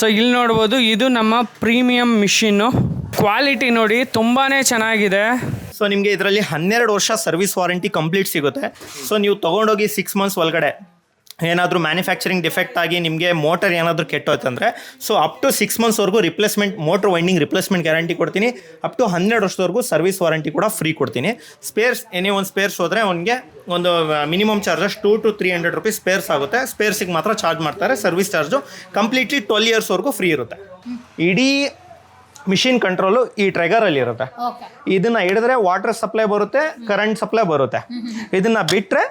So ಇಲ್ಲಿ ನೋಡ್ಬೋದು ಇದು ನಮ್ಮ ಪ್ರೀಮಿಯಂ ಮಿಷಿನ್ನು. ಕ್ವಾಲಿಟಿ ನೋಡಿ ತುಂಬಾ ಚೆನ್ನಾಗಿದೆ. ಸೊ ನಿಮಗೆ ಇದರಲ್ಲಿ ಹನ್ನೆರಡು ವರ್ಷ ಸರ್ವಿಸ್ ವಾರಂಟಿ ಕಂಪ್ಲೀಟ್ ಸಿಗುತ್ತೆ. ಸೊ ನೀವು ತೊಗೊಂಡೋಗಿ ಸಿಕ್ಸ್ ಮಂತ್ಸ್ ಒಳಗಡೆ. ಏನಾದರೂ ಮ್ಯಾನುಫ್ಯಾಕ್ಚರಿಂಗ್ ಡಿಫೆಕ್ಟ್ ಆಗಿ ನಿಮಗೆ ಮೋಟರ್ ಏನಾದರೂ ಕೆಟ್ಟೋಯ್ತಂದರೆ so up to six ಮಂತ್ಸ್ವರೆಗೂ replacement motor winding replacement guarantee ಕೊಡ್ತೀನಿ. ಅಪ್ ಟು ಹನ್ನೆರಡು ವರ್ಷದವರೆಗೂ ಸರ್ವಿಸ್ ವಾರಂಟಿ ಕೂಡ ಫ್ರೀ ಕೊಡ್ತೀನಿ. ಸ್ಪೇರ್ಸ್ ಎನಿ ಒಂದು ಸ್ಪೇರ್ಸ್ ಹೋದರೆ ಅವನಿಗೆ ಒಂದು minimum charges two to three hundred rupees spares ಆಗುತ್ತೆ. ಸ್ಪೇರ್ಸಿಗೆ ಮಾತ್ರ ಚಾರ್ಜ್ ಮಾಡ್ತಾರೆ ಸರ್ವಿಸ್ ಚಾರ್ಜು ಕಂಪ್ಲೀಟ್ಲಿ ಟ್ವೆಲ್ ಇಯರ್ಸ್ವರೆಗೂ ಫ್ರೀ ಇರುತ್ತೆ. ಇಡೀ ಮಿಷಿನ್ ಕಂಟ್ರೋಲು ಈ ಟ್ರೆಗರಲ್ಲಿ ಇರುತ್ತೆ. ಇದನ್ನ ಹಿಡಿದ್ರೆ ವಾಟರ್ ಸಪ್ಲೈ ಬರುತ್ತೆ ಕರೆಂಟ್ ಸಪ್ಲೈ ಬರುತ್ತೆ. ಇದನ್ನ ಬಿಟ್ರೆ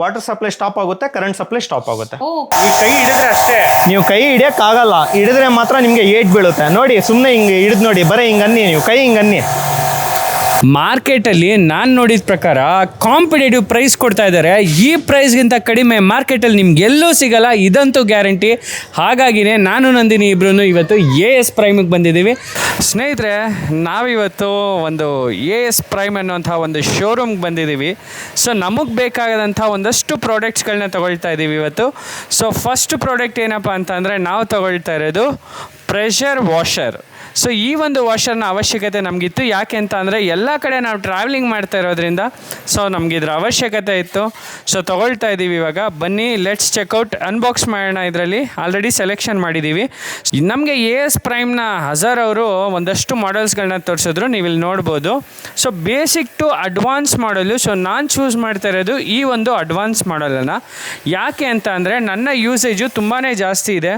ವಾಟರ್ ಸಪ್ಲೈ ಸ್ಟಾಪ್ ಆಗುತ್ತೆ ಕರೆಂಟ್ ಸಪ್ಲೈ ಸ್ಟಾಪ್ ಆಗುತ್ತೆ. ಈ ಕೈ ಹಿಡಿದ್ರೆ ಅಷ್ಟೇ. ನೀವು ಕೈ ಹಿಡಿಯೋಕ್ಕಾಗಲ್ಲ ಹಿಡಿದ್ರೆ ಮಾತ್ರ ನಿಮಗೆ ಏಟ್ ಬೀಳುತ್ತೆ. ನೋಡಿ ಸುಮ್ಮನೆ ಹಿಂಗೆ ಹಿಡಿದು ನೋಡಿ ಬರೀ ಹಿಂಗನ್ನಿ ನೀವು ಕೈ ಹಿಂಗೆ ಅನ್ನಿ. ಮಾರ್ಕೆಟಲ್ಲಿ ನಾನು ನೋಡಿದ ಪ್ರಕಾರ ಕಾಂಪಿಟೇಟಿವ್ ಪ್ರೈಸ್ ಕೊಡ್ತಾ ಇದ್ದಾರೆ ಈ ಪ್ರೈಸ್ಗಿಂತ ಕಡಿಮೆ ಮಾರ್ಕೆಟಲ್ಲಿ ನಿಮ್ಗೆ ಎಲ್ಲೂ ಸಿಗಲ್ಲ. ಇದಂತೂ ಗ್ಯಾರಂಟಿ ಹಾಗಾಗಿನೇ ನಾನು ನಂದಿನಿ ಇಬ್ರು ಇವತ್ತು ಎ ಎಸ್ ಪ್ರೈಮಿಗೆ ಬಂದಿದ್ದೀವಿ. ಸ್ನೇಹಿತರೆ, ನಾವಿವತ್ತು ಒಂದು ಎ ಎಸ್ ಪ್ರೈಮ್ ಅನ್ನುವಂಥ ಒಂದು ಶೋರೂಮ್ಗೆ ಬಂದಿದ್ದೀವಿ. ಸೊ ನಮಗೆ ಬೇಕಾದಂಥ ಒಂದಷ್ಟು ಪ್ರಾಡಕ್ಟ್ಸ್ಗಳನ್ನ ತೊಗೊಳ್ತಾ ಇದ್ದೀವಿ ಇವತ್ತು. ಸೊ ಫಸ್ಟ್ ಪ್ರಾಡಕ್ಟ್ ಏನಪ್ಪ ಅಂತಂದರೆ ನಾವು ತೊಗೊಳ್ತಾ ಇರೋದು ಪ್ರೆಷರ್ ವಾಷರ್ ಸೊ ಈ ಒಂದು ವಾಷರ್ನ ಅವಶ್ಯಕತೆ ನಮಗಿತ್ತು. ಯಾಕೆ ಅಂತ ಅಂದರೆ, ಎಲ್ಲ ಕಡೆ ನಾವು ಟ್ರಾವೆಲಿಂಗ್ ಮಾಡ್ತಾ ಇರೋದ್ರಿಂದ ಸೊ ನಮ್ಗೆ ಇದರ ಅವಶ್ಯಕತೆ ಇತ್ತು. ಸೊ ತೊಗೊಳ್ತಾ ಇದ್ದೀವಿ ಇವಾಗ. ಬನ್ನಿ ಲೆಟ್ಸ್ ಚೆಕ್ಔಟ್ ಅನ್ಬಾಕ್ಸ್ ಮಾಡೋಣ ಇದರಲ್ಲಿ. ಆಲ್ರೆಡಿ ಸೆಲೆಕ್ಷನ್ ಮಾಡಿದ್ದೀವಿ ನಮಗೆ ಎ ಎಸ್ ಪ್ರೈಮ್ನ ಹಜಾರ್ ಅವರು ಒಂದಷ್ಟು ಮಾಡೆಲ್ಸ್ಗಳನ್ನ ತೋರಿಸಿದ್ರು. ನೀವು ಇಲ್ಲಿ ನೋಡ್ಬೋದು. ಸೊ ಬೇಸಿಕ್ ಟು ಅಡ್ವಾನ್ಸ್ ಮಾಡಲು ಸೊ ನಾನು ಚೂಸ್ ಮಾಡ್ತಾ ಇರೋದು ಈ ಒಂದು ಅಡ್ವಾನ್ಸ್ ಮಾಡಲನ್ನು ಯಾಕೆ ಅಂತ ಅಂದರೆ, ನನ್ನ ಯೂಸೇಜು ತುಂಬಾ ಜಾಸ್ತಿ ಇದೆ.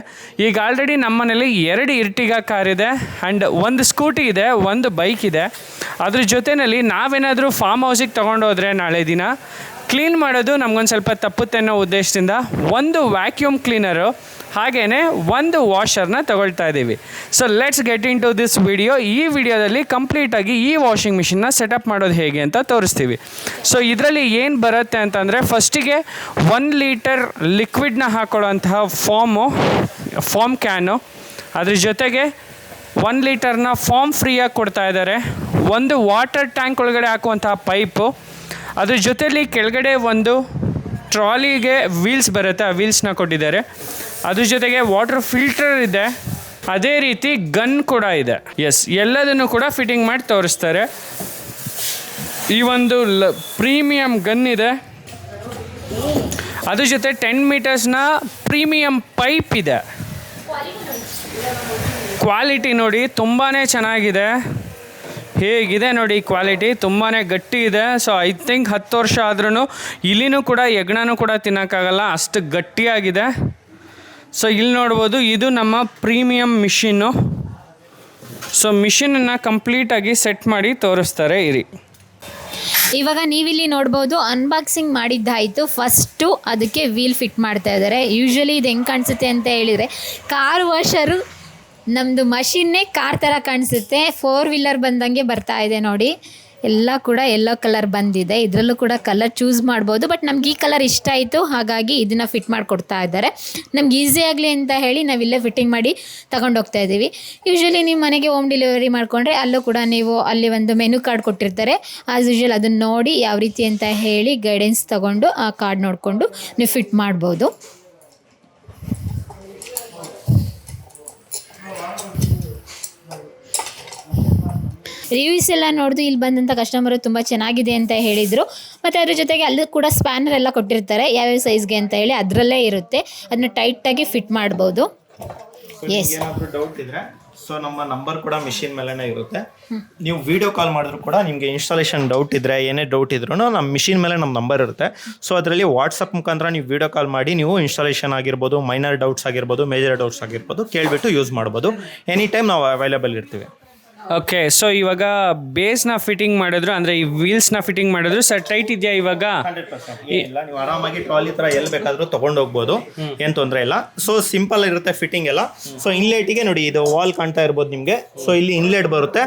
ಈಗ ಆಲ್ರೆಡಿ ನಮ್ಮನೇಲಿ ಎರಡು ಇರ್ಟಿಗ ಕಾರ್ ಇದೆ. ಆ್ಯಂಡ್ ಒಂದು ಸ್ಕೂಟಿ ಇದೆ, ಒಂದು ಬೈಕ್ ಇದೆ. ಅದ್ರ ಜೊತೆಯಲ್ಲಿ ನಾವೇನಾದರೂ ಫಾರ್ಮ್ ಹೌಸಿಗೆ ತೊಗೊಂಡೋದ್ರೆ ನಾಳೆ ದಿನ ಕ್ಲೀನ್ ಮಾಡೋದು ನಮ್ಗೊಂದು ಸ್ವಲ್ಪ ತಪ್ಪುತ್ತೆ ಅನ್ನೋ ಉದ್ದೇಶದಿಂದ ಒಂದು ವ್ಯಾಕ್ಯೂಮ್ ಕ್ಲೀನರು ಹಾಗೇ ಒಂದು ವಾಷರ್ನ ತಗೊಳ್ತಾ ಇದ್ದೀವಿ. So let's get into this video ಈ ವಿಡಿಯೋದಲ್ಲಿ ಕಂಪ್ಲೀಟಾಗಿ ಈ ವಾಷಿಂಗ್ ಮಿಷಿನ್ನ ಸೆಟಪ್ ಮಾಡೋದು ಹೇಗೆ ಅಂತ ತೋರಿಸ್ತೀವಿ. ಸೊ ಇದರಲ್ಲಿ ಏನು ಬರುತ್ತೆ ಅಂತಂದರೆ ಫಸ್ಟಿಗೆ ಒನ್ ಲೀಟರ್ ಲಿಕ್ವಿಡ್ನ ಹಾಕೊಳ್ಳೋಂತಹ ಫಾಮು ಫಾಮ್ ಕ್ಯಾನು ಅದ್ರ ಜೊತೆಗೆ ಒನ್ ಲೀಟರ್ನ ಫಾರ್ಮ್ ಫ್ರೀಯಾಗಿ ಕೊಡ್ತಾ ಇದ್ದಾರೆ. ಒಂದು ವಾಟರ್ ಟ್ಯಾಂಕ್ ಒಳಗಡೆ ಹಾಕುವಂತಹ ಪೈಪು ಅದ್ರ ಜೊತೆಯಲ್ಲಿ ಕೆಳಗಡೆ ಒಂದು ಟ್ರಾಲಿಗೆ ವೀಲ್ಸ್ ಬರುತ್ತೆ, ಆ ವೀಲ್ಸ್ನ ಕೊಟ್ಟಿದ್ದಾರೆ. ಅದ್ರ ಜೊತೆಗೆ ವಾಟರ್ ಫಿಲ್ಟರ್ ಇದೆ. ಅದೇ ರೀತಿ ಗನ್ ಕೂಡ ಇದೆ. ಎಸ್ ಎಲ್ಲದನ್ನು ಕೂಡ ಫಿಟ್ಟಿಂಗ್ ಮಾಡಿ ತೋರಿಸ್ತಾರೆ. ಈ ಒಂದು ಲ ಪ್ರೀಮಿಯಂ ಗನ್ ಇದೆ. ಅದ್ರ ಜೊತೆ ಟೆನ್ ಮೀಟರ್ಸ್ನ ಪ್ರೀಮಿಯಂ ಪೈಪ್ ಇದೆ. ಕ್ವಾಲಿಟಿ ನೋಡಿ ತುಂಬಾ ಚೆನ್ನಾಗಿದೆ. ಹೇಗಿದೆ ನೋಡಿ ಕ್ವಾಲಿಟಿ ತುಂಬಾ ಗಟ್ಟಿ ಇದೆ. ಸೊ ಐ ಥಿಂಕ್ ಹತ್ತು ವರ್ಷ ಆದ್ರೂ ಇಲಿನೂ ಕೂಡ ಯಜ್ಞನೂ ಕೂಡ ತಿನ್ನೋಕ್ಕಾಗಲ್ಲ. ಅಷ್ಟು ಗಟ್ಟಿಯಾಗಿದೆ. ಸೊ ಇಲ್ಲಿ ನೋಡ್ಬೋದು, ಇದು ನಮ್ಮ ಪ್ರೀಮಿಯಂ ಮಿಷಿನ್ನು ಸೊ ಮಿಷಿನನ್ನು ಕಂಪ್ಲೀಟಾಗಿ ಸೆಟ್ ಮಾಡಿ ತೋರಿಸ್ತಾರೆ, ಇರಿ. ಇವಾಗ ನೀವಿಲ್ಲಿ ನೋಡ್ಬೋದು ಅನ್ಬಾಕ್ಸಿಂಗ್ ಮಾಡಿದ್ದಾಯಿತು. ಫಸ್ಟು ಅದಕ್ಕೆ ವೀಲ್ ಫಿಟ್ ಮಾಡ್ತಾ ಇದ್ದಾರೆ. ಯೂಶ್ವಲಿ ಇದು ಹೆಂಗೆ ಕಾಣಿಸುತ್ತೆ ಅಂತ ಹೇಳಿದರೆ ಕಾರ್ ವಾಷರು ನಮ್ಮದು ಮಷಿನ್ನೇ ಕಾರ್ ಥರ ಕಾಣಿಸುತ್ತೆ. ಫೋರ್ ವೀಲರ್ ಬಂದಂಗೆ ಬರ್ತಾ ಇದೆ ನೋಡಿ. ಎಲ್ಲ ಕೂಡ ಎಲ್ಲೋ ಕಲರ್ ಬಂದಿದೆ. ಇದರಲ್ಲೂ ಕೂಡ ಕಲರ್ ಚೂಸ್ ಮಾಡ್ಬೋದು. ಬಟ್ ನಮ್ಗೆ ಈ ಕಲರ್ ಇಷ್ಟ ಆಯಿತು. ಹಾಗಾಗಿ ಇದನ್ನು ಫಿಟ್ ಮಾಡಿಕೊಡ್ತಾ ಇದ್ದಾರೆ. ನಮ್ಗೆ ಈಸಿ ಆಗಲಿ ಅಂತ ಹೇಳಿ ನಾವಿಲ್ಲೇ ಫಿಟ್ಟಿಂಗ್ ಮಾಡಿ ತಗೊಂಡೋಗ್ತಾ ಇದ್ದೀವಿ ಯೂಶ್ವಲಿ ನೀವು ಮನೆಗೆ ಹೋಮ್ ಡೆಲಿವರಿ ಮಾಡಿಕೊಂಡ್ರೆ ಅಲ್ಲೂ ಕೂಡ ನೀವು ಅಲ್ಲಿ ಒಂದು ಮೆನು ಕಾರ್ಡ್ ಕೊಟ್ಟಿರ್ತಾರೆ. ಆಸ್ ಯೂಶ್ವಲ್ ಅದನ್ನು ನೋಡಿ ಯಾವ ರೀತಿ ಅಂತ ಹೇಳಿ ಗೈಡೆನ್ಸ್ ತಗೊಂಡು ಆ ಕಾರ್ಡ್ ನೋಡಿಕೊಂಡು ನೀವು ಫಿಟ್ ಮಾಡ್ಬೋದು. ರಿವ್ಯೂಸ್ ಎಲ್ಲ ನೋಡಿದು ಇಲ್ಲಿ ಬಂದಂಥ ಕಸ್ಟಮರು ತುಂಬ ಚೆನ್ನಾಗಿದೆ ಅಂತ ಹೇಳಿದರು. ಮತ್ತು ಅದ್ರ ಜೊತೆಗೆ ಅಲ್ಲಿ ಕೂಡ ಸ್ಪ್ಯಾನರ್ ಎಲ್ಲ ಕೊಟ್ಟಿರ್ತಾರೆ ಯಾವ್ಯಾವ ಸೈಜ್ಗೆ ಅಂತ ಹೇಳಿ ಅದರಲ್ಲೇ ಇರುತ್ತೆ. ಅದನ್ನ ಟೈಟಾಗಿ ಫಿಟ್ ಮಾಡ್ಬೋದು. ಎಸ್ ಏನಾದರೂ ಡೌಟ್ ಇದ್ರೆ ಸೊ ನಮ್ಮ ನಂಬರ್ ಕೂಡ ಮಿಷಿನ್ ಮೇಲೇ ಇರುತ್ತೆ. ನೀವು ವಿಡಿಯೋ ಕಾಲ್ ಮಾಡಿದ್ರು ಕೂಡ ನಿಮಗೆ ಇನ್ಸ್ಟಾಲೇಷನ್ ಡೌಟ್ ಇದ್ರೆ ಏನೇ ಡೌಟ್ ಇದ್ರೂ ನಮ್ಮ ಮಿಷಿನ್ ಮೇಲೆ ನಮ್ಮ ನಂಬರ್ ಇರುತ್ತೆ. ಸೊ ಅದರಲ್ಲಿ ವಾಟ್ಸಪ್ ಮುಖಾಂತರ ನೀವು ವಿಡಿಯೋ ಕಾಲ್ ಮಾಡಿ ನೀವು ಇನ್ಸ್ಟಾಲೇಷನ್ ಆಗಿರ್ಬೋದು ಮೈನರ್ ಡೌಟ್ಸ್ ಆಗಿರ್ಬೋದು ಮೇಜರ್ ಡೌಟ್ಸ್ ಆಗಿರ್ಬೋದು ಕೇಳಿಬಿಟ್ಟು ಯೂಸ್ ಮಾಡ್ಬೋದು. ಎನಿ ಟೈಮ್ ನಾವು ಅವೈಲೇಬಲ್ ಇರ್ತೀವಿ. ಓಕೆ ಸೊ ಇವಾಗ ಬೇಸ್ನ ಫಿಟ್ಟಿಂಗ್ ಮಾಡಿದ್ರು ಅಂದರೆ ಈ ವೀಲ್ಸ್ನ ಫಿಟ್ಟಿಂಗ್ ಮಾಡಿದ್ರು ಸರ್ ಟೈಟ್ ಇದೆಯಾ ಇವಾಗ? ಇಲ್ಲ ನೀವು ಆರಾಮಾಗಿ ಟ್ರಾಲಿ ತರ ಎಲ್ಲಿ ಬೇಕಾದ್ರೂ ತಗೊಂಡು ಹೋಗ್ಬೋದು ಏನ್ ತೊಂದರೆ ಇಲ್ಲ. ಸೊ ಸಿಂಪಲ್ ಇರುತ್ತೆ ಫಿಟ್ಟಿಂಗ್ ಎಲ್ಲ. ಸೊ ಇನ್ಲೆಟ್ಗೆ ನೋಡಿ ಇದು ವಾಲ್ ಕಾಣ್ತಾ ಇರ್ಬೋದು ನಿಮಗೆ. ಸೊ ಇಲ್ಲಿ ಇನ್ಲೆಟ್ ಬರುತ್ತೆ.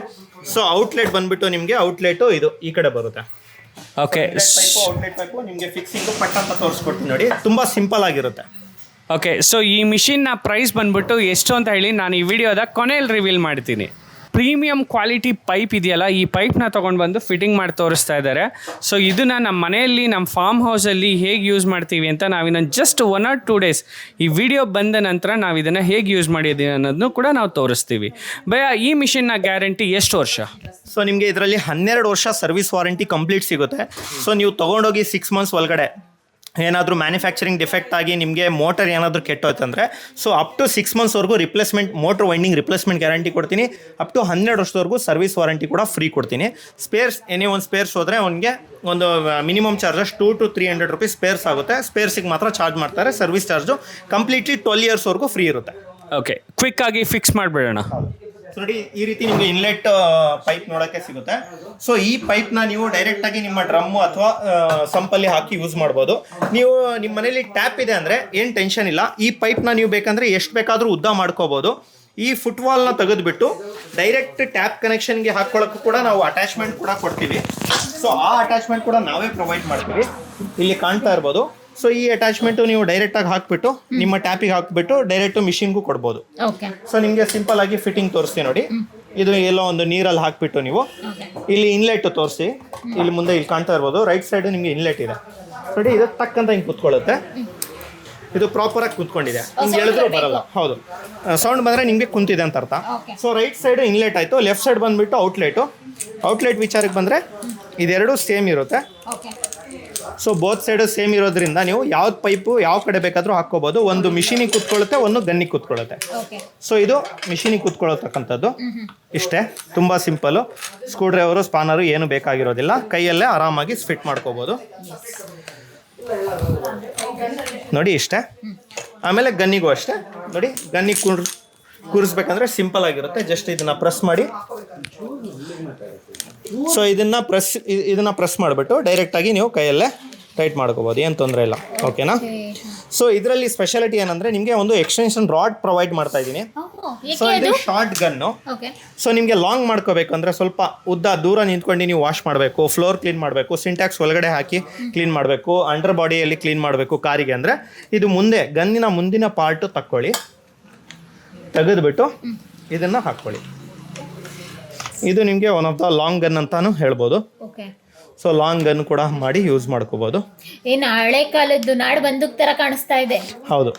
ಸೊ ಔಟ್ಲೆಟ್ ಬಂದ್ಬಿಟ್ಟು ನಿಮಗೆ ಔಟ್ಲೆಟ್ ಇದು ಈ ಕಡೆ ಬರುತ್ತೆ. ಓಕೆ ಪೈಪು ಔಟ್ಲೆಟ್ ಪೈಪು ನಿಮಗೆ ಫಿಕ್ಸಿಂಗ್ ಪಟ್ಟ ಅಂತ ತೋರಿಸ್ಕೊಡ್ತೀನಿ ನೋಡಿ. ತುಂಬಾ ಸಿಂಪಲ್ ಆಗಿರುತ್ತೆ. ಓಕೆ ಸೊ ಈ ಮಿಷಿನ್ನ ಪ್ರೈಸ್ ಬಂದ್ಬಿಟ್ಟು ಎಷ್ಟು ಅಂತ ಹೇಳಿ ನಾನು ಈ ವಿಡಿಯೋದ ಕೊನೆಯಲ್ಲಿ ರಿವೀಲ್ ಮಾಡ್ತೀನಿ. ಪ್ರೀಮಿಯಂ ಕ್ವಾಲಿಟಿ ಪೈಪ್ ಇದೆಯಲ್ಲ, ಈ ಪೈಪ್ನ ತೊಗೊಂಡು ಬಂದು ಫಿಟ್ಟಿಂಗ್ ಮಾಡಿ ತೋರಿಸ್ತಾ ಇದ್ದಾರೆ ಸೊ ಇದನ್ನು ನಮ್ಮ ಮನೆಯಲ್ಲಿ ನಮ್ಮ ಫಾರ್ಮ್ ಹೌಸಲ್ಲಿ ಹೇಗೆ ಯೂಸ್ ಮಾಡ್ತೀವಿ ಅಂತ ನಾವು ಇನ್ನೊಂದು just one or two days ಈ ವಿಡಿಯೋ ಬಂದ ನಂತರ ನಾವು ಇದನ್ನು ಹೇಗೆ ಯೂಸ್ ಮಾಡಿದ್ದೀವಿ ಅನ್ನೋದನ್ನು ಕೂಡ ನಾವು ತೋರಿಸ್ತೀವಿ. ಭಯ, ಈ ಮಿಷಿನ್ನ ಗ್ಯಾರಂಟಿ ಎಷ್ಟು ವರ್ಷ? ಸೊ ನಿಮಗೆ ಇದರಲ್ಲಿ ಹನ್ನೆರಡು ವರ್ಷ ಸರ್ವಿಸ್ ವಾರಂಟಿ ಕಂಪ್ಲೀಟ್ ಸಿಗುತ್ತೆ. ಸೊ ನೀವು ತೊಗೊಂಡೋಗಿ ಸಿಕ್ಸ್ ಮಂತ್ಸ್ ಒಳಗಡೆ ಏನಾದರೂ ಮ್ಯಾನುಫ್ಯಾಕ್ಚರಿಂಗ್ ಡಿಫೆಕ್ಟ್ ಆಗಿ ನಿಮಗೆ ಮೋಟರ್ ಏನಾದರೂ ಕೆಟ್ಟೋಯ್ತಂದರೆ so up to six ಮಂತ್ಸ್ವರೆಗೂ replacement motor winding replacement guarantee ಕೊಡ್ತೀನಿ. ಅಪ್ ಟು ಹನ್ನೆರಡು ವರ್ಷದವರೆಗೂ ಸರ್ವಿಸ್ ವಾರಂಟಿ ಕೂಡ ಫ್ರೀ ಕೊಡ್ತೀನಿ. ಸ್ಪೇರ್ಸ್ ಎನಿ ಒಂದು ಸ್ಪೇರ್ಸ್ ಹೋದರೆ ಅವನಿಗೆ ಒಂದು minimum charges two to three hundred rupees spares ಆಗುತ್ತೆ. ಸ್ಪೇರ್ಸಿಗೆ ಮಾತ್ರ ಚಾರ್ಜ್ ಮಾಡ್ತಾರೆ ಸರ್ವಿಸ್ ಚಾರ್ಜು ಕಂಪ್ಲೀಟ್ಲಿ ಟ್ವೆಲ್ ಇಯರ್ಸ್ವರೆಗೂ ಫ್ರೀ ಇರುತ್ತೆ. ಓಕೆ ಕ್ವಿಕ್ ಆಗಿ ಫಿಕ್ಸ್ ಮಾಡಿಬಿಡೋಣ. ನೋಡಿ, ಈ ರೀತಿ ನಿಮಗೆ ಇನ್ಲೆಟ್ ಪೈಪ್ ನೋಡೋಕ್ಕೆ ಸಿಗುತ್ತೆ. ಸೊ ಈ ಪೈಪ್ನ ನೀವು ಡೈರೆಕ್ಟ್ ಆಗಿ ನಿಮ್ಮ ಡ್ರಮ್ಮು ಅಥವಾ ಸಂಪಲ್ಲಿ ಹಾಕಿ ಯೂಸ್ ಮಾಡ್ಬೋದು. ನೀವು ನಿಮ್ಮ ಮನೇಲಿ ಟ್ಯಾಪ್ ಇದೆ ಅಂದರೆ ಏನು ಟೆನ್ಷನ್ ಇಲ್ಲ. ಈ ಪೈಪ್ನ ನೀವು ಬೇಕಂದ್ರೆ ಎಷ್ಟು ಬೇಕಾದರೂ ಉದ್ದ ಮಾಡ್ಕೋಬೋದು. ಈ ಫುಟ್ಬಾಲ್ನ ತೆಗೆದುಬಿಟ್ಟು ಡೈರೆಕ್ಟ್ ಟ್ಯಾಪ್ ಕನೆಕ್ಷನ್ಗೆ ಹಾಕ್ಕೊಳ್ಳೋಕ್ಕೂ ಕೂಡ ನಾವು ಅಟ್ಯಾಚ್ಮೆಂಟ್ ಕೂಡ ಕೊಡ್ತೀವಿ. ಸೊ ಆ ಅಟ್ಯಾಚ್ಮೆಂಟ್ ಕೂಡ ನಾವೇ ಪ್ರೊವೈಡ್ ಮಾಡ್ತೀವಿ. ಇಲ್ಲಿ ಕಾಣ್ತಾ ಇರ್ಬೋದು. ಸೊ ಈ ಅಟ್ಯಾಚ್ಮೆಂಟು ನೀವು ಡೈರೆಕ್ಟಾಗಿ ಹಾಕ್ಬಿಟ್ಟು ನಿಮ್ಮ ಟ್ಯಾಪಿಗೆ ಹಾಕ್ಬಿಟ್ಟು ಡೈರೆಕ್ಟು ಮಿಷಿನ್ಗೂ ಕೊಡ್ಬೋದು. ಓಕೆ ಸೊ ನಿಮಗೆ ಸಿಂಪಲ್ ಆಗಿ ಫಿಟ್ಟಿಂಗ್ ತೋರಿಸ್ತೀನಿ ನೋಡಿ. ಇದು ಎಲ್ಲೋ ಒಂದು ನೀರಲ್ಲಿ ಹಾಕ್ಬಿಟ್ಟು ನೀವು. ಇಲ್ಲಿ ಇನ್ಲೆಟ್ ತೋರಿಸಿ. ಇಲ್ಲಿ ಮುಂದೆ ಇಲ್ಲಿ ಕಾಣ್ತಾ ಇರ್ಬೋದು. ರೈಟ್ ಸೈಡ್ ನಿಮಗೆ ಇನ್ಲೆಟ್ ಇದೆ. ನೋಡಿ ಇದು ತಕ್ಕಂತ ಹಿಂಗೆ ಕುತ್ಕೊಳ್ಳುತ್ತೆ. ಇದು ಪ್ರಾಪರ್ ಆಗಿ ಕುತ್ಕೊಂಡಿದೆ. ಹಿಂಗೆ ಹೇಳಿದ್ರು ಬರಲ್ಲ. ಹೌದು. ಸೌಂಡ್ ಬಂದ್ರೆ ನಿಮಗೆ ಕುಂತಿದೆ ಅಂತ ಅರ್ಥ. ಸೊ ರೈಟ್ ಸೈಡ್ ಇನ್ಲೆಟ್ ಆಯಿತು. ಲೆಫ್ಟ್ ಸೈಡ್ ಬಂದ್ಬಿಟ್ಟು ಔಟ್ಲೆಟು ಔಟ್ಲೆಟ್ ವಿಚಾರಕ್ಕೆ ಬಂದರೆ ಇದೆರಡು ಸೇಮ್ ಇರುತ್ತೆ. ಸೊ ಬೋತ್ ಸೈಡು ಸೇಮ್ ಇರೋದ್ರಿಂದ ನೀವು ಯಾವ್ದು ಪೈಪು ಯಾವ ಕಡೆ ಬೇಕಾದರೂ ಹಾಕ್ಕೋಬೋದು. ಒಂದು ಮಿಷಿನಿಗೆ ಕುತ್ಕೊಳ್ಳುತ್ತೆ ಒಂದು ಗನ್ನಿಗೆ ಕುತ್ಕೊಳ್ಳುತ್ತೆ. ಸೊ ಇದು ಮಿಷಿನಿಗೆ ಕುತ್ಕೊಳ್ಳತಕ್ಕಂಥದ್ದು. ಇಷ್ಟೇ. ತುಂಬ ಸಿಂಪಲ್ ಸ್ಕ್ರೂ ಡ್ರೈವರು ಸ್ಪಾನರು ಏನು ಬೇಕಾಗಿರೋದಿಲ್ಲ. ಕೈಯಲ್ಲೇ ಆರಾಮಾಗಿ ಫಿಟ್ ಮಾಡ್ಕೋಬೋದು. ನೋಡಿ ಇಷ್ಟೇ. ಆಮೇಲೆ ಗನ್ನಿಗೂ ಅಷ್ಟೇ. ನೋಡಿ ಗನ್ನಿಗೆ ಕುರ್ ಕೂರಿಸ್ಬೇಕಂದ್ರೆ ಸಿಂಪಲ್ ಆಗಿರುತ್ತೆ. ಜಸ್ಟ್ ಇದನ್ನ ಪ್ರೆಸ್ ಮಾಡಿ. ಸೊ ಇದನ್ನ ಪ್ರೆಸ್ ಇದನ್ನ ಪ್ರೆಸ್ ಮಾಡಿಬಿಟ್ಟು ಡೈರೆಕ್ಟಾಗಿ ನೀವು ಕೈಯಲ್ಲೇ ಟೈಟ್ ಮಾಡ್ಕೋಬೋದು. ಏನು ತೊಂದರೆ ಇಲ್ಲ. ಓಕೆನಾ ಸೊ ಇದರಲ್ಲಿ ಸ್ಪೆಷಾಲಿಟಿ ಏನಂದರೆ ನಿಮಗೆ ಒಂದು ಎಕ್ಸ್ಟೆನ್ಷನ್ ರಾಡ್ ಪ್ರೊವೈಡ್ ಮಾಡ್ತಾ ಇದ್ದೀನಿ. ಸೊ ಇದು ಶಾರ್ಟ್ ಗನ್ನು ಸೊ ನಿಮಗೆ ಲಾಂಗ್ ಮಾಡ್ಕೋಬೇಕು ಅಂದರೆ ಸ್ವಲ್ಪ ಉದ್ದ ದೂರ ನಿಂತ್ಕೊಂಡು ನೀವು ವಾಶ್ ಮಾಡಬೇಕು. ಫ್ಲೋರ್ ಕ್ಲೀನ್ ಮಾಡಬೇಕು. ಸಿಂಟ್ಯಾಕ್ಸ್ ಒಳಗಡೆ ಹಾಕಿ ಕ್ಲೀನ್ ಮಾಡಬೇಕು. ಅಂಡರ್ ಬಾಡಿಯಲ್ಲಿ ಕ್ಲೀನ್ ಮಾಡಬೇಕು ಕಾರಿಗೆ ಅಂದರೆ. ಇದು ಮುಂದೆ ಗನ್ನಿನ ಮುಂದಿನ ಪಾರ್ಟು ತಕ್ಕೊಳ್ಳಿ. ತೆಗೆದುಬಿಟ್ಟು ಇದನ್ನು ಹಾಕ್ಕೊಳ್ಳಿ. ಇದು ನಿಮಗೆ one of the long gun ಅಂತಾನು ಹೇಳ್ಬೋದು. ಓಕೆ ಸೊ ಲಾಂಗ್ ಗನ್ ಕೂಡ ಮಾಡಿ ಯೂಸ್ ಮಾಡ್ಕೋಬಹುದು ಏನು ಹಳೆ ಕಾಲದ್ದು ನಾಡು ಬಂದೂಕ್ ತರ ಕಾಣಿಸ್ತಾ ಇದೆ. ಹೌದು.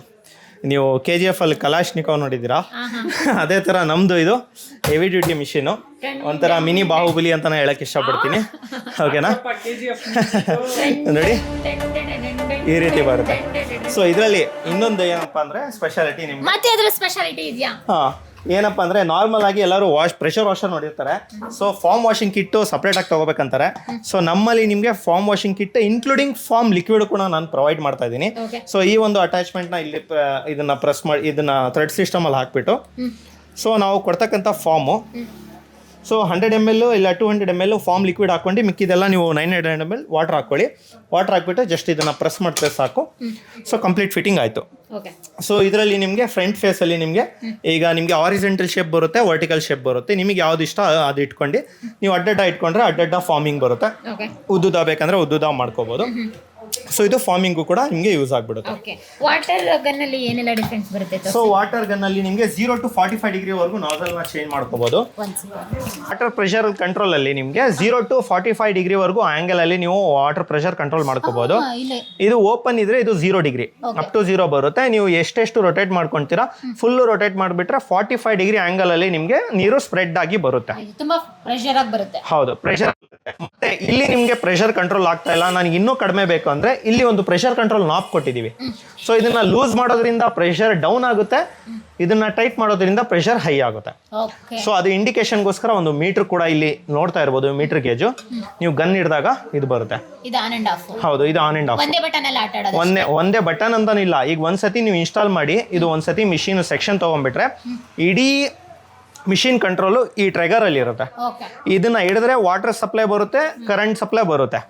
ನೀವು ಕೆ ಜಿ ಎಫ್ ಅಲ್ಲಿ ಕಲಾಶ್ನಿಕವ್ ನೋಡಿದ್ದೀರಾ? ಅದೇ ಥರ ನಮ್ಮದು ಇದು ಹೆವಿ ಡ್ಯೂಟಿ ಮಿಷಿನು ಒಂಥರ ಮಿನಿ ಬಾಹುಬಲಿ ಅಂತ ಹೇಳಕ್ ಇಷ್ಟಪಡ್ತೀನಿ. ಓಕೆನಾ ನೋಡಿ. ಈ ರೀತಿ ಬರುತ್ತೆ. ಸೊ ಇದರಲ್ಲಿ ಇನ್ನೊಂದು ಏನಪ್ಪ ಅಂದರೆ ಸ್ಪೆಷಾಲಿಟಿ ನಿಮ್ಗೆ. ಮತ್ತೆ ಅದ್ರ ಸ್ಪೆಷಾಲಿಟಿ ಇದೆಯಾ? ಹಾಂ. ಏನಪ್ಪ ಅಂದರೆ ನಾರ್ಮಲ್ ಆಗಿ ಎಲ್ಲರೂ wash pressure washer ನೋಡಿರ್ತಾರೆ. So foam washing kit separate ಆಗಿ ತಗೋಬೇಕಂತಾರೆ. ಸೊ ನಮ್ಮಲ್ಲಿ ನಿಮಗೆ foam washing kit including foam liquid ಕೂಡ ನಾನು ಪ್ರೊವೈಡ್ ಮಾಡ್ತಾ ಇದ್ದೀನಿ. ಸೊ ಈ ಒಂದು ಅಟ್ಯಾಚ್ಮೆಂಟ್ನ ಇಲ್ಲಿ ಪ್ರ- ಇದನ್ನ ಪ್ರೆಸ್ ಮಾಡಿ ಇದನ್ನ ಥ್ರೆಡ್ ಸಿಸ್ಟಮಲ್ಲಿ ಹಾಕ್ಬಿಟ್ಟು. ಸೊ ನಾವು ಕೊಡ್ತಕ್ಕಂಥ foam so hundred M L ಇಲ್ಲ two hundred M L foam liquid ಹಾಕ್ಕೊಂಡು ಮಿಕ್ಕಿದೆಲ್ಲ ನೀವು nine hundred M L water ಹಾಕ್ಕೊಳ್ಳಿ. ವಾಟರ್ ಹಾಕ್ಬಿಟ್ಟು ಜಸ್ಟ್ ಇದನ್ನು ಪ್ರೆಸ್ ಮಾಡಿದ್ರೆ ಸಾಕು. ಸೊ ಕಂಪ್ಲೀಟ್ ಫಿಟ್ಟಿಂಗ್ ಆಯಿತು. ಸೊ ಇದರಲ್ಲಿ ನಿಮಗೆ ಫ್ರಂಟ್ ಫೇಸಲ್ಲಿ ನಿಮಗೆ ಈಗ ನಿಮಗೆ ಆರಿಜೆಂಟಲ್ ಶೇಪ್ ಬರುತ್ತೆ ವರ್ಟಿಕಲ್ ಶೇಪ್ ಬರುತ್ತೆ. ನಿಮಗೆ ಯಾವ್ದು ಇಷ್ಟ ಅದು ಇಟ್ಕೊಂಡು ನೀವು ಅಡ್ಡಡ್ಡ ಇಟ್ಕೊಂಡ್ರೆ ಅಡ್ಡಡ್ಡ ಫಾರ್ಮಿಂಗ್ ಬರುತ್ತೆ. ಉದ್ದುದ ಬೇಕಂದ್ರೆ ಉದ್ದುದ ಮಾಡ್ಕೋಬೋದು. ಸೊ ಇದು ಫಾರ್ಮಿಂಗು ಕೂಡ ನಿಮಗೆ ಯೂಸ್ ಆಗಿಬಿಡುತ್ತೆ. ಓಕೆ ವಾಟರ್ ಗನ್ನಲ್ಲಿ ಏನೆಲ್ಲ ಡಿಫ್ರೆನ್ಸ್ ಬರುತ್ತೆ ಸೊ ವಾಟರ್ ಗನ್ ಅಲ್ಲಿ ನಿಮಗೆ ಜೀರೋ ಟು ಫಾರ್ಟಿ ಫೈವ್ ಡಿಗ್ರಿವರೆಗೂ ನಾಸಲ್ನ ಚೇಂಜ್ ಮಾಡ್ಕೋಬಹುದು ವಾಟರ್ ಪ್ರೆಷರ್ ಕಂಟ್ರೋಲಲ್ಲಿ ನಿಮಗೆ ಜೀರೋ ಟು ಫಾರ್ಟಿ ಫೈವ್ ಡಿಗ್ರಿವರೆಗೂ ಅಲ್ಲಿ ನೀವು ವಾಟರ್ ಪ್ರೆಷರ್ ಕಂಟ್ರೋಲ್ ಮಾಡ್ಕೋಬಹುದು ಇದು ಓಪನ್ ಇದ್ರೆ ಇದು zero degree up to zero ಬರುತ್ತೆ. ನೀವು ಎಷ್ಟೆಷ್ಟು ರೊಟೇಟ್ ಮಾಡ್ಕೊಂತೀರಾ ಫುಲ್ ರೊಟೇಟ್ ಮಾಡಿಬಿಟ್ರೆ ಫಾರ್ಟಿ ಫೈವ್ ಡಿಗ್ರಿ ಅಲ್ಲಿ ನಿಮಗೆ ನೀರು ಸ್ಪ್ರೆಡ್ ಆಗಿ ಬರುತ್ತೆ. ತುಂಬಾ ಪ್ರೆಷರ್ ಆಗಿ ಬರುತ್ತೆ. ಹೌದು ಪ್ರೆಷರ್ ಮತ್ತೆ ಇಲ್ಲಿ ನಿಮಗೆ ಪ್ರೆಷರ್ ಕಂಟ್ರೋಲ್ ಆಗ್ತಾ ಇಲ್ಲ. ನನಗೆ ಇನ್ನೂ ಕಡಿಮೆ ಬೇಕು ಅಂದ್ರೆ ಇಲ್ಲಿ ಒಂದು ಪ್ರೆಷರ್ ಕಂಟ್ರೋಲ್ ನಾಪ್ ಕೊಟ್ಟಿದ್ದೀವಿ ಸೊ ಇದನ್ನ ಲೂಸ್ ಮಾಡೋದ್ರಿಂದ ಪ್ರೆಷರ್ ಡೌನ್ ಆಗುತ್ತೆ. ಇದನ್ನ ಟೈಟ್ ಮಾಡೋದ್ರಿಂದ ಪ್ರೆಷರ್ ಹೈ ಆಗುತ್ತೆ. ಸೊ ಅದು ಇಂಡಿಕೇಶನ್ಗೋಸ್ಕರ ಒಂದು ಮೀಟರ್ ಕೂಡ ಇಲ್ಲಿ ನೋಡ್ತಾ ಇರ್ಬೋದು ಮೀಟರ್ ಗೇಜು ನೀವು ಗನ್ ಹಿಡಿದಾಗ ಇದು ಬರುತ್ತೆ. ಹೌದು ಇದು ಆನ್ ಅಂಡ್ ಆಫ್ ಒಂದೇ ಒಂದೇ ಬಟನ್ ಅಂತಾನಿಲ್ಲ. ಈಗ ಒಂದ್ಸತಿ ನೀವು ಇನ್ಸ್ಟಾಲ್ ಮಾಡಿ ಇದು ಒಂದ್ಸತಿ ಮಿಷಿನ್ ಸೆಕ್ಷನ್ ತಗೊಂಡ್ಬಿಟ್ರೆ ಇಡೀ ಮಿಷಿನ್ ಕಂಟ್ರೋಲು ಈ ಟ್ರೆಗರಲ್ಲಿ ಇರುತ್ತೆ. ಇದನ್ನ ಹಿಡಿದ್ರೆ ವಾಟರ್ ಸಪ್ಲೈ ಬರುತ್ತೆ ಕರೆಂಟ್ ಸಪ್ಲೈ ಬರುತ್ತೆ.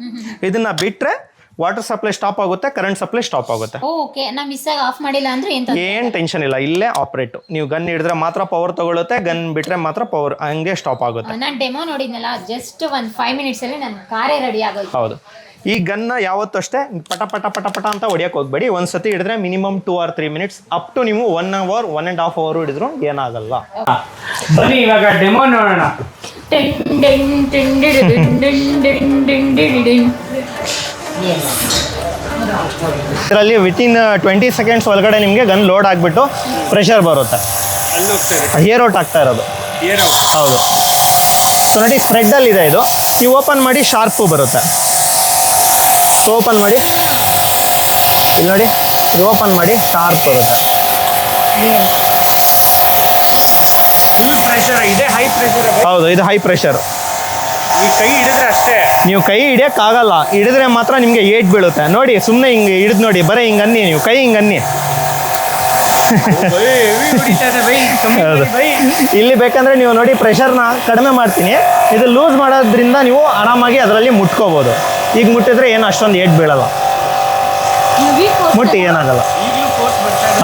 ಇದನ್ನ ಬಿಟ್ರೆ ವಾಟರ್ ಸಪ್ಲೈ ಸ್ಟಾಪ್ ಆಗುತ್ತೆ ಕರೆಂಟ್ ಸಪ್ಲೈ ಸ್ಟಾಪ್ ಆಗುತ್ತೆ. ಓಕೆ ನಾ ಮಿಸ್ ಆಗಿ ಆಫ್ ಮಾಡಿಲ್ಲ ಅಂದ್ರೆ ಏನ್ ಟೆನ್ಷನ್ ಇಲ್ಲ? ಇಲ್ಲೇ ಆಪರೇಟ್ ನೀವು ಗನ್ ಹಿಡಿದ್ರೆ ಮಾತ್ರ ಪವರ್ ತಗೊಳ್ಳುತ್ತೆ ಗನ್ ಬಿಟ್ರೆ ಮಾತ್ರ ಪವರ್ ಹಂಗೆ ಸ್ಟಾಪ್ ಆಗುತ್ತೆ. ನಾನು ಡೆಮೋ ನೋಡಿದ್ನಲ್ಲ ಜಸ್ಟ್ ಒಂದು ಫೈವ್ ಮಿನಿಟ್ಸ್ ಅಲ್ಲಿ ನನ್ನ ಕಾರೇ ರೆಡಿ ಆಗೋಯ್ತು. ಹೌದು. ಈ ಗನ್ನ ಯಾವತ್ತೂ ಅಷ್ಟೇ ಪಟ ಪಟ ಪಟ ಪಟ ಅಂತ ಹೊಡಿಯಕ್ಕೆ ಹೋಗ್ಬೇಡಿ. ಒಂದು ಸತಿ ಹಿಡಿದ್ರೆ minimum two or three minutes up to ನೀವು one hour one and half hour ಹಿಡಿದ್ರು ಏನಾಗಲ್ಲ. ಬನ್ನಿ ಇವಾಗ ಡೆಮೋ ನೋಡೋಣ. ಇದರಲ್ಲಿ ವಿತಿನ್ ಟ್ವೆಂಟಿ ಸೆಕೆಂಡ್ಸ್ ಒಳಗಡೆ ನಿಮಗೆ ಗನ್ ಲೋಡ್ ಆಗಿಬಿಟ್ಟು ಪ್ರೆಷರ್ ಬರುತ್ತೆ. ಏರ್ ಔಟ್ ಆಗ್ತಾ ಇರೋದು. ಹೌದು. ಸೊ ನೋಡಿ ಸ್ಪ್ರೆಡ್ಡಲ್ಲಿ ಇದೆ ಇದು. ನೀವು ಓಪನ್ ಮಾಡಿ ಶಾರ್ಪು ಬರುತ್ತೆ. ಓಪನ್ ಮಾಡಿ. ಇಲ್ಲಿ ನೋಡಿ ಇದು ಓಪನ್ ಮಾಡಿ ಶಾರ್ಪ್ ಬರುತ್ತೆ. ಹೌದು ಇದು ಹೈ ಪ್ರೆಷರ್ ಕೈ ಹಿಡಿದ್ರೆ ಅಷ್ಟೇ. ನೀವು ಕೈ ಹಿಡಿಯೋಕ್ಕಾಗಲ್ಲ ಹಿಡಿದ್ರೆ ಮಾತ್ರ ನಿಮಗೆ ಏಟ್ ಬೀಳುತ್ತೆ. ನೋಡಿ ಸುಮ್ಮನೆ ಹಿಂಗೆ ಹಿಡಿದು ನೋಡಿ ಬರೀ ಹಿಂಗೆ ಅನ್ನಿ ನೀವು. ಕೈ ಹಿಂಗೆ ಅನ್ನಿ. ಹೌದು. ಇಲ್ಲಿ ಬೇಕಂದ್ರೆ ನೀವು ನೋಡಿ ಪ್ರೆಷರ್ನ ಕಡಿಮೆ ಮಾಡ್ತೀನಿ. ಇದು ಲೂಸ್ ಮಾಡೋದ್ರಿಂದ ನೀವು ಆರಾಮಾಗಿ ಅದರಲ್ಲಿ ಮುಟ್ಕೋಬೋದು. ಈಗ ಮುಟ್ಟಿದ್ರೆ ಏನು ಅಷ್ಟೊಂದು ಏಟ್ ಬೀಳಲ್ಲ. ಮುಟ್ಟಿ ಏನಾಗಲ್ಲ.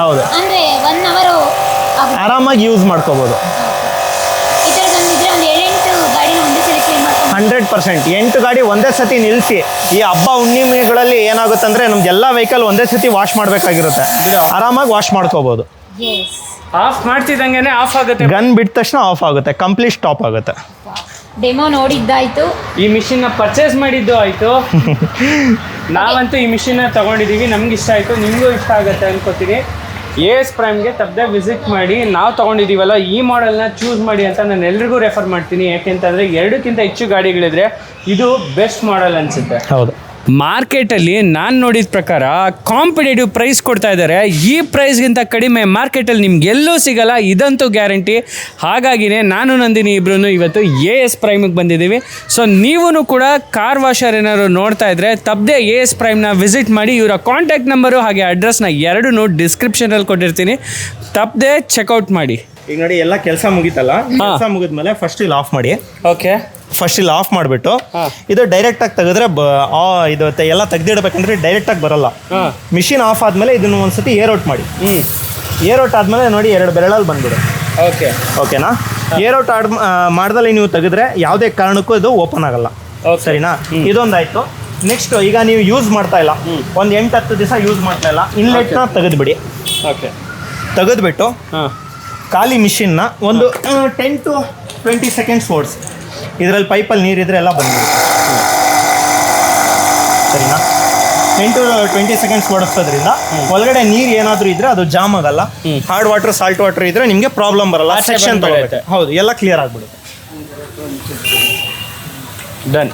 ಹೌದು. ಅಂದ್ರೆ ಒನ್ ಅವರು ಆರಾಮಾಗಿ ಯೂಸ್ ಮಾಡ್ಕೋಬೋದು. Hundred percent. ಎಂಟು ಗಾಡಿ ಒಂದೇ ಸತಿ ನಿಲ್ಲಿಸಿ ಈ ಹಬ್ಬ ಹುಣ್ಣಿಮೆಗಳಲ್ಲಿ ಏನಾಗುತ್ತೆ ಅಂದರೆ ನಮ್ದು ಎಲ್ಲ ವೆಹಿಕಲ್ ಒಂದೇ ಸತಿ ವಾಶ್ ಮಾಡಬೇಕಾಗಿರುತ್ತೆ. ಆರಾಮಾಗಿ ವಾಶ್ ಮಾಡ್ಕೋಬೋದು. ಆಫ್ ಮಾಡ್ತಿದ್ದಂಗೆ ಆಫ್ ಆಗುತ್ತೆ. ಗನ್ ಬಿಟ್ಟ ತಕ್ಷಣ ಆಫ್ ಆಗುತ್ತೆ. ಕಂಪ್ಲೀಟ್ ಸ್ಟಾಪ್ ಆಗುತ್ತೆ. ಡೆಮೋ ನೋಡಿದ್ದಾಯ್ತು. ಈ ಮಿಷಿನ್ ಪರ್ಚೇಸ್ ಮಾಡಿದ್ದು ಆಯ್ತು. ನಾವಂತೂ ಈ ಮಿಷಿನ್ ತಗೊಂಡಿದ್ದೀವಿ ನಮ್ಗೆ ಇಷ್ಟ ಆಯ್ತು. ನಿಮಗೂ ಇಷ್ಟ ಆಗುತ್ತೆ ಅನ್ಕೋತೀನಿ ಎ ಎಸ್ ಪ್ರೈಮ್ಗೆ ತಪ್ಪದೆ ವಿಸಿಟ್ ಮಾಡಿ. ನಾವು ತೊಗೊಂಡಿದ್ದೀವಲ್ಲ ಈ ಮಾಡೆಲ್ನ ಚೂಸ್ ಮಾಡಿ ಅಂತ ನಾನು ಎಲ್ರಿಗೂ ರೆಫರ್ ಮಾಡ್ತೀನಿ. ಯಾಕೆಂತಂದರೆ ಎರಡಕ್ಕಿಂತ ಹೆಚ್ಚು ಗಾಡಿಗಳಿದ್ರೆ ಇದು ಬೆಸ್ಟ್ ಮಾಡೆಲ್ ಅನಿಸುತ್ತೆ. ಹೌದು. ಮಾರ್ಕೆಟಲ್ಲಿ ನಾನು ನೋಡಿದ ಪ್ರಕಾರ ಕಾಂಪಿಟೇಟಿವ್ ಪ್ರೈಸ್ ಕೊಡ್ತಾ ಇದ್ದಾರೆ ಈ ಪ್ರೈಸ್ಗಿಂತ ಕಡಿಮೆ ಮಾರ್ಕೆಟಲ್ಲಿ ನಿಮ್ಗೆ ಎಲ್ಲೂ ಸಿಗಲ್ಲ, ಇದಂತೂ ಗ್ಯಾರಂಟಿ ಹಾಗಾಗಿನೇ ನಾನು ನಂದಿನಿ ಇಬ್ರು ಇವತ್ತು ಎ ಎಸ್ ಪ್ರೈಮಿಗೆ ಬಂದಿದ್ದೀವಿ. ಸೊ ನೀವೂ ಕೂಡ ಕಾರ್ ವಾಷರ್ ಏನಾದ್ರು ನೋಡ್ತಾ ಇದ್ರೆ ತಪ್ಪದೆ ಎ ಎಸ್ ಪ್ರೈಮ್ನ ವಿಸಿಟ್ ಮಾಡಿ, ಇವರ ಕಾಂಟ್ಯಾಕ್ಟ್ ನಂಬರು ಹಾಗೆ ಅಡ್ರೆಸ್ನ ಎರಡೂ ಡಿಸ್ಕ್ರಿಪ್ಷನಲ್ಲಿ ಕೊಟ್ಟಿರ್ತೀನಿ. ತಪ್ಪದೆ ಚೆಕ್ಔಟ್ ಮಾಡಿ. ಈಗ ನೋಡಿ ಎಲ್ಲ ಕೆಲಸ ಮುಗೀತಲ್ಲ? ಕೆಲಸ ಮುಗಿದ್ಮೇಲೆ ಫಸ್ಟ್ ಇಲ್ಲಿ ಆಫ್ ಮಾಡಿ. ಓಕೆ. ಫಸ್ಟ್ ಇಲ್ಲಿ ಆಫ್ ಮಾಡಿಬಿಟ್ಟು ಇದು ಇದು ಡೈರೆಕ್ಟಾಗಿ ತೆಗೆದ್ರೆ ಇದು ತೆ- ಎಲ್ಲ ಡೈರೆಕ್ಟ್ ಆಗಿ ಬರಲ್ಲ. ಮಿಷಿನ್ ಆಫ್ ಆದ್ಮೇಲೆ ಇದನ್ನ ಒಂದ್ಸತಿ ಏರ್ ಔಟ್ ಮಾಡಿ. ಏರ್ ಔಟ್ ಆದ್ಮೇಲೆ ನೋಡಿ ಎರಡು ಬೆರಳಲ್ಲಿ ಬಂದ್ಬಿಡು. ಓಕೆ. ಓಕೆನಾ ಏರ್ ಔಟ್ ಆಡ್ ಮಾಡ್ದಲ್ಲಿ ನೀವು ತೆಗೆದ್ರೆ ಯಾವುದೇ ಕಾರಣಕ್ಕೂ ಇದು ಓಪನ್ ಆಗಲ್ಲ. ಸರಿನಾ? ಇದೊಂದಾಯ್ತು. ನೆಕ್ಸ್ಟ್ ಈಗ ನೀವು ಯೂಸ್ ಮಾಡ್ತಾ ಇಲ್ಲ. ಒಂದು ಎಂಟು ಹತ್ತು ದಿವಸ ಯೂಸ್ ಮಾಡ್ತಾ ಇಲ್ಲ. ಇನ್ಲೆಟ್ನ ತೆಗೆದ್ಬಿಡಿ. ಓಕೆ ತೆಗೆದ್ಬಿಟ್ಟು ಹಾಂ. ಖಾಲಿ ಮಿಷಿನ್ನ ಒಂದು ಟೆನ್ ಟು ಟ್ವೆಂಟಿ ಸೆಕೆಂಡ್ಸ್ ಓಡಿಸಿ. ಇದರಲ್ಲಿ ಪೈಪಲ್ಲಿ ನೀರಿದ್ರೆ ಎಲ್ಲ ಬಂದ್ಬಿಡುತ್ತೆ. ಸರಿನಾ? ಟೆನ್ ಟು ಟ್ವೆಂಟಿ ಸೆಕೆಂಡ್ಸ್ ಓಡಿಸೋದ್ರಿಂದ ಒಳಗಡೆ ನೀರು ಏನಾದರೂ ಇದ್ರೆ ಅದು ಜಾಮ್ ಆಗಲ್ಲ. ಹಾರ್ಡ್ ವಾಟರ್ ಸಾಲ್ಟ್ ವಾಟರ್ ಇದ್ರೆ ನಿಮಗೆ ಪ್ರಾಬ್ಲಮ್ ಬರಲ್ಲ. ಸೆಕ್ಷನ್ ತಗೋಬೇಕು. ಹೌದು ಎಲ್ಲ ಕ್ಲಿಯರ್ ಆಗಿಬಿಡುತ್ತೆ. ಡನ್